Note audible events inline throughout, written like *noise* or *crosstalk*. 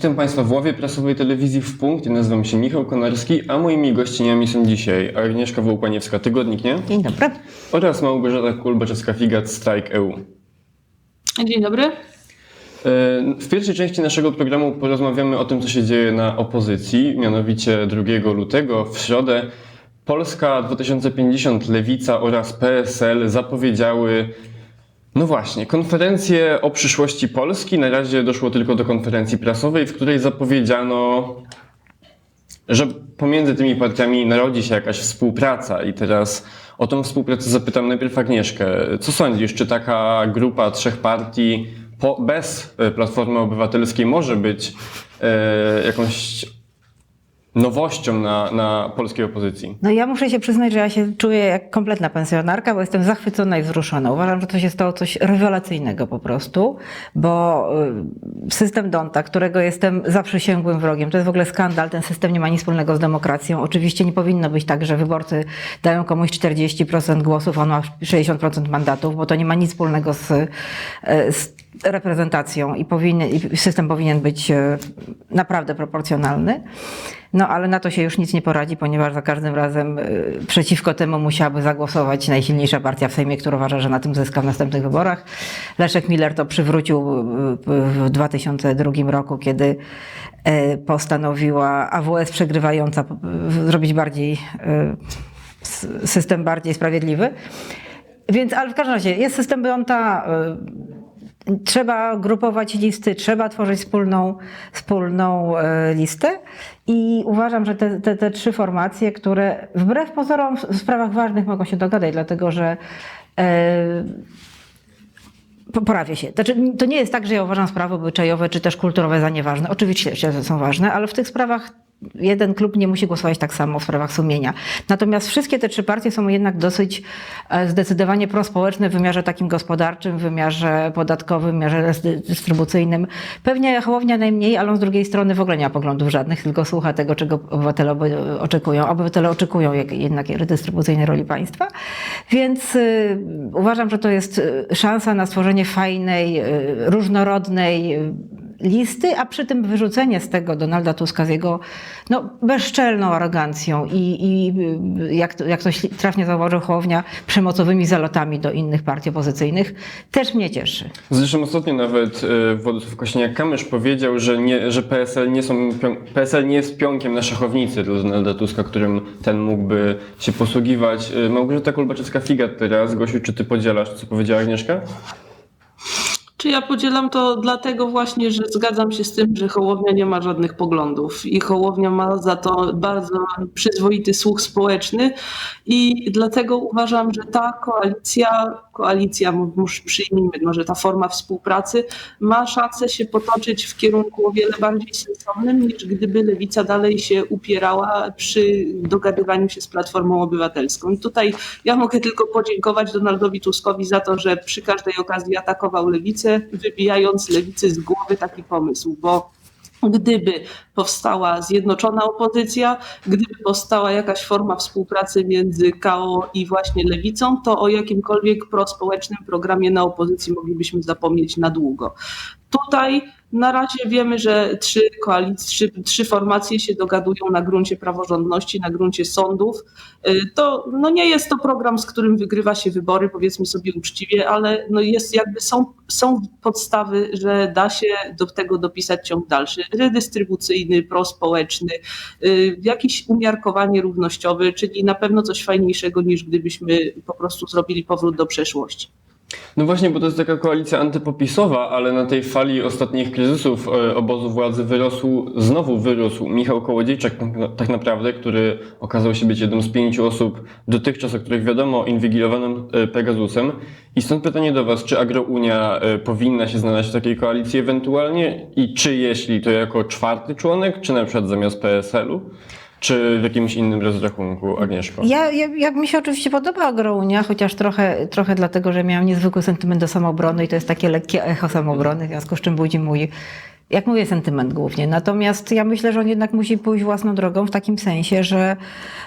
Witam Państwa w ławie prasowej telewizji w punkcie. Nazywam się Michał Konarski, a moimi gościniami są dzisiaj Agnieszka Wołpaniewska, Tygodnik, nie? Dzień dobry. Oraz Małgorzata Kulbaczewska-Figat, Strike EU. Dzień dobry. E, W pierwszej części naszego programu porozmawiamy o tym, co się dzieje na opozycji, mianowicie 2 lutego w środę Polska 2050, Lewica oraz PSL zapowiedziały, no właśnie, konferencję o przyszłości Polski. Na razie doszło tylko do konferencji prasowej, w której zapowiedziano, że pomiędzy tymi partiami narodzi się jakaś współpraca. I teraz o tą współpracę zapytam najpierw Agnieszkę. Co sądzisz, czy taka grupa trzech partii po, bez e, Platformy Obywatelskiej może być e, jakąś nowością na, na polskiej opozycji? No ja muszę się przyznać, że ja się czuję jak kompletna pensjonarka, bo jestem zachwycona i wzruszona. Uważam, że to się stało coś rewelacyjnego po prostu, bo y, system Donta, którego jestem zaprzysięgłym wrogiem, to jest w ogóle skandal, ten system nie ma nic wspólnego z demokracją. Oczywiście nie powinno być tak, że wyborcy dają komuś 40% głosów, on ma 60% mandatów, bo to nie ma nic wspólnego z, y, z reprezentacją i, powinien, i system powinien być y, naprawdę proporcjonalny. No ale na to się już nic nie poradzi, ponieważ za każdym razem y, przeciwko temu musiałaby zagłosować najsilniejsza partia w Sejmie, która uważa, że na tym zyska w następnych wyborach. Leszek Miller to przywrócił y, w 2002 roku, kiedy postanowiła AWS przegrywająca zrobić bardziej, system bardziej sprawiedliwy. Więc, ale w każdym razie jest system Bionta, trzeba grupować listy, trzeba tworzyć wspólną, wspólną e, listę i uważam, że te, te, te trzy formacje, które wbrew pozorom w sprawach ważnych mogą się dogadać, dlatego że e, po- poprawię się. Znaczy, to nie jest tak, że ja uważam sprawy obyczajowe czy też kulturowe za nieważne. Oczywiście są ważne, ale w tych sprawach jeden klub nie musi głosować tak samo w sprawach sumienia. Natomiast wszystkie te trzy partie są jednak dosyć e, zdecydowanie prospołeczne w wymiarze takim gospodarczym, w wymiarze podatkowym, w wymiarze dystrybucyjnym. Pewnie Hołownia najmniej, ale on z drugiej strony w ogóle nie ma poglądów żadnych, tylko słucha tego, czego obywatele oby- oczekują. Obywatele oczekują jednak redystrybucyjnej roli państwa. Więc y, uważam, że to jest y, szansa na stworzenie fajnej, y, różnorodnej listy, a przy tym wyrzucenie z tego Donalda Tuska z jego no, bezczelną arogancją i, i y, jak, to- jak ktoś trafnie zauważył Hołownia, przemocowymi zalotami do innych partii opozycyjnych, też mnie cieszy. Zresztą ostatnio nawet e, Władysław Kośniak-Kamysz powiedział, że, nie, że PSL, nie są, PSL nie jest pionkiem na szachownicy dla Donalda Tuska, którym ten mógłby się posługiwać. E, Małgorzata Kulbaczewska-Figat teraz. Gosiu, czy ty podzielasz, co powiedziała Agnieszka? Czy ja podzielam to dlatego właśnie, że zgadzam się z tym, że Hołownia nie ma żadnych poglądów i Hołownia ma za to bardzo przyzwoity słuch społeczny i dlatego uważam, że ta koalicja, koalicja, już przyjmijmy, może ta forma współpracy ma szansę się potoczyć w kierunku o wiele bardziej sensownym, niż gdyby Lewica dalej się upierała przy dogadywaniu się z Platformą Obywatelską. I tutaj ja mogę tylko podziękować Donaldowi Tuskowi za to, że przy każdej okazji atakował Lewicę, wybijając Lewicy z głowy taki pomysł, bo gdyby powstała zjednoczona opozycja, gdyby powstała jakaś forma współpracy między KO i właśnie Lewicą, to o jakimkolwiek prospołecznym programie na opozycji moglibyśmy zapomnieć na długo. Tutaj na razie wiemy, że trzy koalicje, trzy, trzy formacje się dogadują na gruncie praworządności, na gruncie sądów. Y, To no nie jest to program, z którym wygrywa się wybory, powiedzmy sobie uczciwie, ale no jest jakby są, są podstawy, że da się do tego dopisać ciąg dalszy, redystrybucyjny, prospołeczny, y, jakieś umiarkowanie równościowe, czyli na pewno coś fajniejszego niż gdybyśmy po prostu zrobili powrót do przeszłości. No właśnie, bo to jest taka koalicja antypopisowa, ale na tej fali ostatnich kryzysów e, obozu władzy wyrosł, znowu wyrósł Michał Kołodziejczak tak- tak naprawdę, który okazał się być jedną z pięciu osób dotychczas, o których wiadomo, inwigilowanym e, Pegasusem. I stąd pytanie do Was, czy Agrounia e, powinna się znaleźć w takiej koalicji ewentualnie i czy jeśli to jako czwarty członek, czy na przykład zamiast PSL-u, czy w jakimś innym rozrachunku, Agnieszko? Ja, ja, jak mi się oczywiście podoba Agrounia, chociaż trochę, trochę dlatego, że miałam niezwykły sentyment do samoobrony i to jest takie lekkie echo samoobrony, w związku z czym budzi mój jak mówię, sentyment głównie. Natomiast ja myślę, że on jednak musi pójść własną drogą w takim sensie, że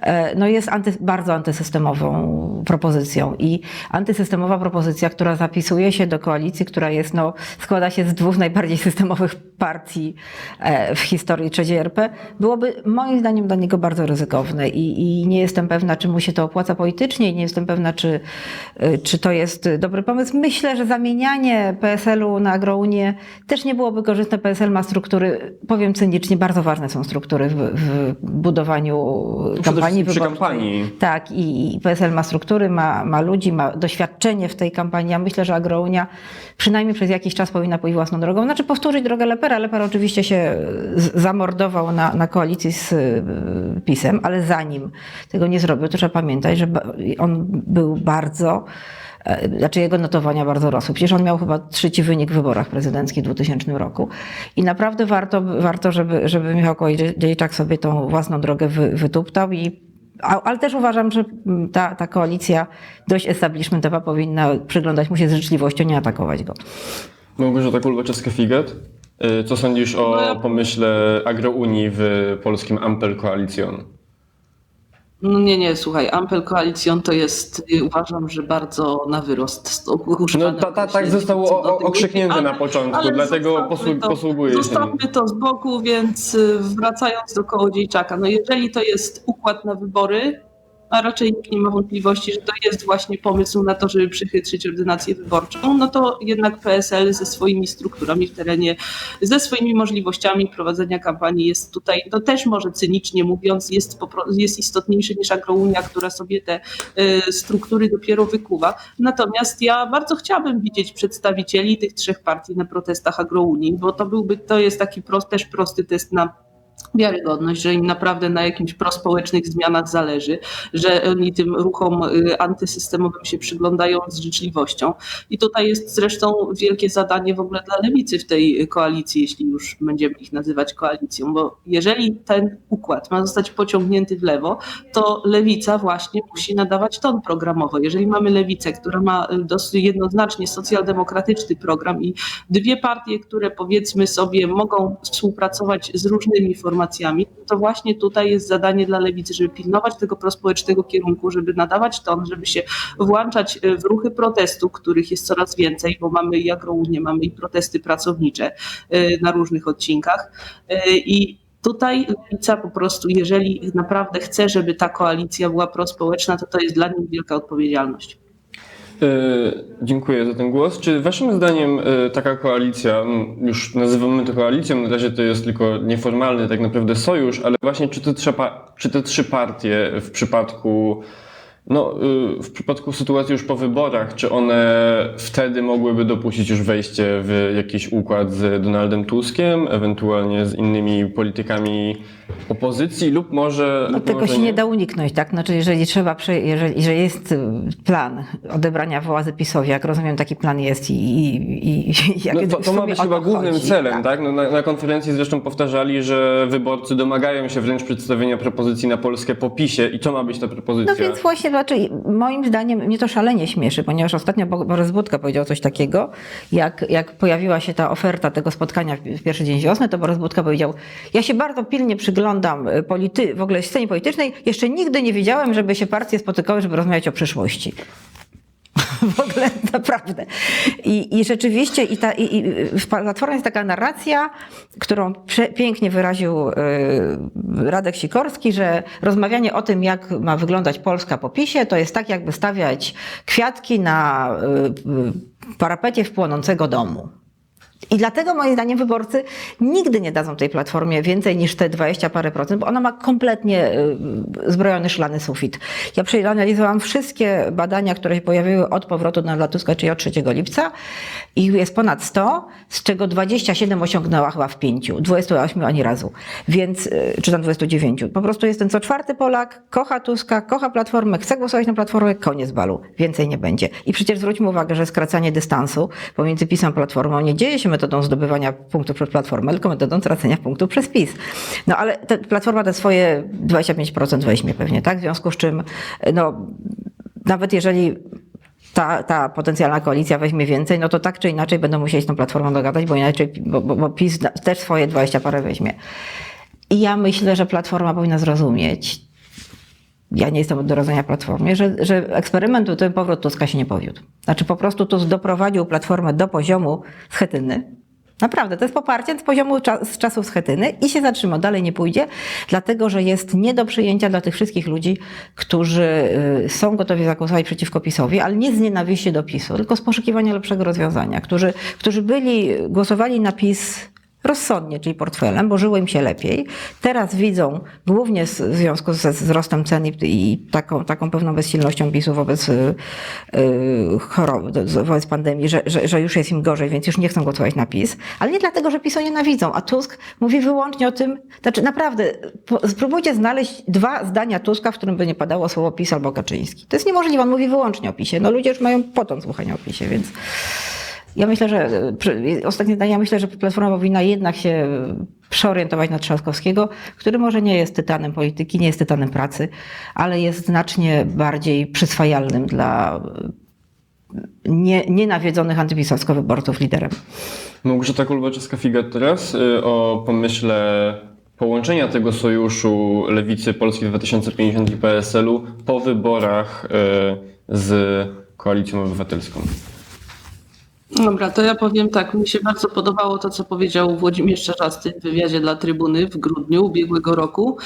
e, no jest anty, bardzo antysystemową propozycją i antysystemowa propozycja, która zapisuje się do koalicji, która jest, no, składa się z dwóch najbardziej systemowych partii e, w historii III RP, byłoby moim zdaniem dla niego bardzo ryzykowne i, i nie jestem pewna, czy mu się to opłaca politycznie i nie jestem pewna, czy, e, czy to jest dobry pomysł. Myślę, że zamienianie PSL-u na Agrounię też nie byłoby korzystne. PSL ma struktury, powiem cynicznie, bardzo ważne są struktury w, w budowaniu kampanii wyborczej. kampanii. Tak, i, i PSL ma struktury, ma, ma ludzi, ma doświadczenie w tej kampanii. Ja myślę, że Agrounia przynajmniej przez jakiś czas powinna pójść własną drogą. Znaczy powtórzyć drogę Lepera. Leper oczywiście się zamordował na, na koalicji z y, PiSem, ale zanim tego nie zrobił, to trzeba pamiętać, że on był bardzo znaczy jego notowania bardzo rosły. Przecież on miał chyba trzeci wynik w wyborach prezydenckich w 2000 roku. I naprawdę warto, warto żeby, żeby Michał Kołodziejczak sobie tą własną drogę wy, wytuptał i ale też uważam, że ta, ta koalicja dość establishmentowa powinna przyglądać mu się z życzliwością, nie atakować go. Małgorzata Kulbaczewska-Figet, y, co sądzisz o No pomyśle Agrounii w polskim Ampel Koalicjon? No nie, nie, słuchaj, Ampel Koalicjon to jest, y, uważam, że bardzo na wyrost. No ta, ta, tak zostało o, okrzyknięte na początku, ale dlatego posłu, to- posługuję się. Zostawmy to z boku, więc y, wracając do Kołodziejczaka, no jeżeli to jest układ na wybory, a raczej nikt nie ma wątpliwości, że to jest właśnie pomysł na to, żeby przychytrzyć ordynację wyborczą, no to jednak PSL ze swoimi strukturami w terenie, ze swoimi możliwościami prowadzenia kampanii jest tutaj, no też może cynicznie mówiąc, jest, jest istotniejszy niż Agrounia, która sobie te y, struktury dopiero wykuwa. Natomiast ja bardzo chciałabym widzieć przedstawicieli tych trzech partii na protestach Agrounii, bo to byłby, to jest taki prost, też prosty test na wiarygodność, że im naprawdę na jakimś prospołecznych zmianach zależy, że oni tym ruchom y, antysystemowym się przyglądają z życzliwością. I tutaj jest zresztą wielkie zadanie w ogóle dla lewicy w tej koalicji, jeśli już będziemy ich nazywać koalicją, bo jeżeli ten układ ma zostać pociągnięty w lewo, to lewica właśnie musi nadawać ton programowy. Jeżeli mamy lewicę, która ma y, dosyć jednoznacznie socjaldemokratyczny program i dwie partie, które powiedzmy sobie mogą współpracować z różnymi formacjami, to właśnie tutaj jest zadanie dla lewicy, żeby pilnować tego prospołecznego kierunku, żeby nadawać ton, żeby się włączać y, w ruchy protestu, których jest coraz więcej, bo mamy i agrounię, mamy i protesty pracownicze y, na różnych odcinkach Y, i Tutaj lewica po prostu, jeżeli naprawdę chce, żeby ta koalicja była prospołeczna, to to jest dla nich wielka odpowiedzialność. Y, Dziękuję za ten głos. Czy waszym zdaniem y, taka koalicja, już nazywamy to koalicją, na razie to jest tylko nieformalny tak naprawdę sojusz, ale właśnie czy te, czy te trzy partie w przypadku no, y, w przypadku sytuacji już po wyborach, czy one wtedy mogłyby dopuścić już wejście w jakiś układ z Donaldem Tuskiem, ewentualnie z innymi politykami opozycji, lub może. No, tego może się nie da uniknąć, tak? Znaczy, jeżeli trzeba, jeżeli, jeżeli jest y, plan odebrania władzy PiSowi, jak rozumiem, taki plan jest i, i, i, jak No to, to ma być chyba głównym chodzi, celem, tak? No na, na konferencji zresztą powtarzali, że wyborcy domagają się wręcz przedstawienia propozycji na Polskę po PiSie i to ma być ta propozycja. No więc właśnie, znaczy, moim zdaniem mnie to szalenie śmieszy, ponieważ ostatnio Bo- Borys Budka powiedział coś takiego, jak, jak pojawiła się ta oferta tego spotkania w, w pierwszy dzień wiosny, to Borys Budka powiedział, ja się bardzo pilnie przyglądam y, polity, w ogóle scenie politycznej, jeszcze nigdy nie widziałem, żeby się partie spotykały, żeby rozmawiać o przyszłości. *laughs* W ogóle naprawdę. I, i rzeczywiście, i, ta, i, i w jest taka narracja, którą pięknie wyraził y, Radek Sikorski, że rozmawianie o tym, jak ma wyglądać Polska po PiSie, to jest tak, jakby stawiać kwiatki na y, y, parapecie w płonącego domu. I dlatego moim zdaniem wyborcy nigdy nie dadzą tej platformie więcej niż te 20 parę procent, bo ona ma kompletnie y, zbrojony szlany sufit. Ja przeanalizowałam wszystkie badania, które się pojawiły od powrotu na Tuska, czyli od 3 lipca. Ich jest ponad 100, z czego 27 osiągnęła chyba w 5, 28 ani razu. Więc, y, czy tam 29. Po prostu jest ten co czwarty Polak, kocha Tuska, kocha Platformę, chce głosować na Platformę, koniec balu. Więcej nie będzie. I przecież zwróćmy uwagę, że skracanie dystansu pomiędzy PiSem a Platformą nie dzieje się metodą zdobywania punktów przez Platformę, tylko metodą tracenia punktów przez PiS. No ale te, Platforma te swoje 25% weźmie pewnie, tak? W związku z czym, no, nawet jeżeli ta, ta potencjalna koalicja weźmie więcej, no to tak czy inaczej będą musieli z tą platformą dogadać, bo inaczej, bo, bo, bo PiS też swoje 20 parę weźmie. I ja myślę, że platforma powinna zrozumieć, ja nie jestem od dorodzenia Platformie, że, że eksperyment, ten powrót Tuska się nie powiódł. Znaczy po prostu Tusk doprowadził Platformę do poziomu Schetyny. Naprawdę, to jest poparcie z poziomu cza- z czasów Schetyny i się zatrzyma, dalej nie pójdzie, dlatego że jest nie do przyjęcia dla tych wszystkich ludzi, którzy y, są gotowi zagłosować przeciwko PiSowi, ale nie z nienawiści do PiSu, tylko z poszukiwania lepszego rozwiązania, którzy, którzy byli, głosowali na PiS rozsądnie, czyli portfelem, bo żyło im się lepiej. Teraz widzą, głównie w związku ze wzrostem cen i, taką, taką pewną bezsilnością PiSu wobec y, y, choroby, wobec pandemii, że, że, że już jest im gorzej, więc już nie chcą głosować na PiS, ale nie dlatego, że PiSu nienawidzą, a Tusk mówi wyłącznie o tym, znaczy naprawdę, spróbujcie znaleźć dwa zdania Tuska, w którym by nie padało słowo PiS albo Kaczyński. To jest niemożliwe, on mówi wyłącznie o PiSie. No ludzie już mają potąd słuchania o PiSie, więc... Ja myślę, że ostatnie zdanie, ja myślę, że Platforma powinna jednak się przeorientować na Trzaskowskiego, który może nie jest tytanem polityki, nie jest tytanem pracy, ale jest znacznie bardziej przyswajalnym dla nie, nienawiedzonych antypisowsko wyborców liderem. Małgorzata Kulbaczewska-Figat teraz y, o pomyśle połączenia tego sojuszu Lewicy Polski 2050 i PSL-u po wyborach y, z Koalicją Obywatelską. Dobra, to ja powiem tak. Mi się bardzo podobało to, co powiedział Włodzimierz Czarzasty w wywiadzie dla Trybuny w grudniu ubiegłego roku.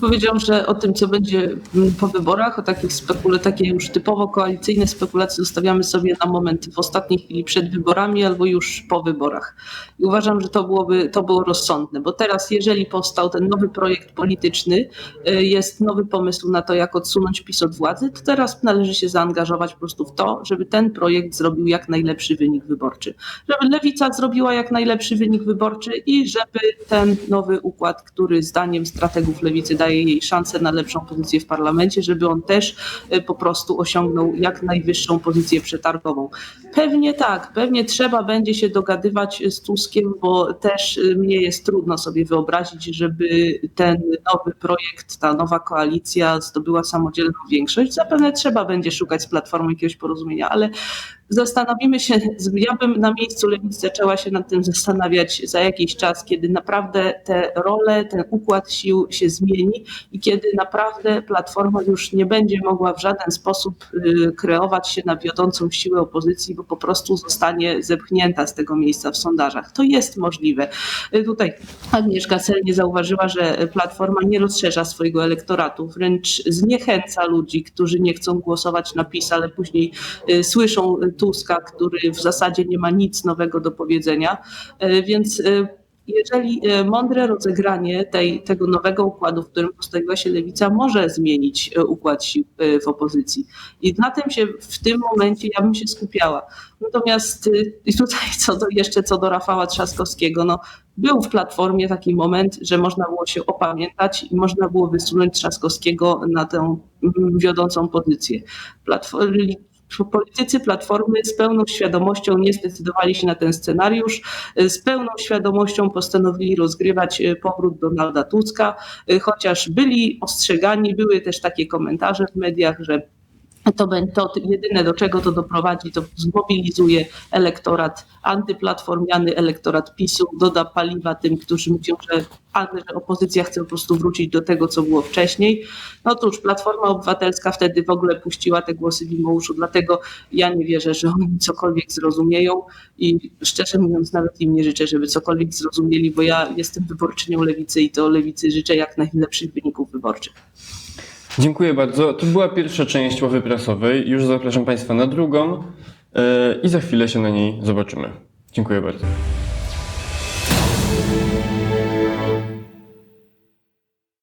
Powiedział, że o tym, co będzie mm, po wyborach, o takich spekule, takie już typowo koalicyjne spekulacje zostawiamy sobie na moment w ostatniej chwili przed wyborami albo już po wyborach. I uważam, że to byłoby to było rozsądne, bo teraz, jeżeli powstał ten nowy projekt polityczny, y, jest nowy pomysł na to, jak odsunąć PiS od władzy, to teraz należy się zaangażować po prostu w to, żeby ten projekt zrobił jak najlepszy wynik wyborczy. Żeby lewica zrobiła jak najlepszy wynik wyborczy i żeby ten nowy układ, który zdaniem strategów lewicy daje jej szansę na lepszą pozycję w parlamencie, żeby on też y, po prostu osiągnął jak najwyższą pozycję przetargową. Pewnie tak, pewnie trzeba będzie się dogadywać z Tuskiem, bo też y, mnie jest trudno sobie wyobrazić, żeby ten nowy projekt, ta nowa koalicja zdobyła samodzielną większość. Zapewne trzeba będzie szukać z platformą jakiegoś porozumienia, ale zastanowimy się, ja bym na miejscu lewicy zaczęła się nad tym zastanawiać za jakiś czas, kiedy naprawdę te role, ten układ sił się zmieni i kiedy naprawdę Platforma już nie będzie mogła w żaden sposób y, kreować się na wiodącą siłę opozycji, bo po prostu zostanie zepchnięta z tego miejsca w sondażach. To jest możliwe. Y, Tutaj Agnieszka celnie zauważyła, że Platforma nie rozszerza swojego elektoratu, wręcz zniechęca ludzi, którzy nie chcą głosować na PiS, ale później y, słyszą Tuska, który w zasadzie nie ma nic nowego do powiedzenia. Y, Więc y, jeżeli y, mądre rozegranie tej, tego nowego układu, w którym postawiła się lewica, może zmienić układ sił w opozycji. I na tym się w tym momencie ja bym się skupiała. Natomiast i tutaj *laughs* co do, jeszcze co do Rafała Trzaskowskiego, no, był w Platformie taki moment, że można było się opamiętać i można było wysunąć Trzaskowskiego na tę mm, wiodącą pozycję. Platform, politycy Platformy z pełną świadomością nie zdecydowali się na ten scenariusz, z pełną świadomością postanowili rozgrywać e, powrót Donalda Tuska, e, chociaż byli ostrzegani, były też takie komentarze w mediach, że to, to jedyne, do czego to doprowadzi, to zmobilizuje elektorat antyplatformiany, elektorat PiSu, doda paliwa tym, którzy mówią, że, że opozycja chce po prostu wrócić do tego, co było wcześniej. No cóż, Platforma Obywatelska wtedy w ogóle puściła te głosy w uszu, dlatego ja nie wierzę, że oni cokolwiek zrozumieją i szczerze mówiąc nawet im nie życzę, żeby cokolwiek zrozumieli, bo ja jestem wyborczynią lewicy i to lewicy życzę jak najlepszych wyników wyborczych. Dziękuję bardzo. To była pierwsza część ławy prasowej. Już zapraszam Państwa na drugą y, i za chwilę się na niej zobaczymy. Dziękuję bardzo.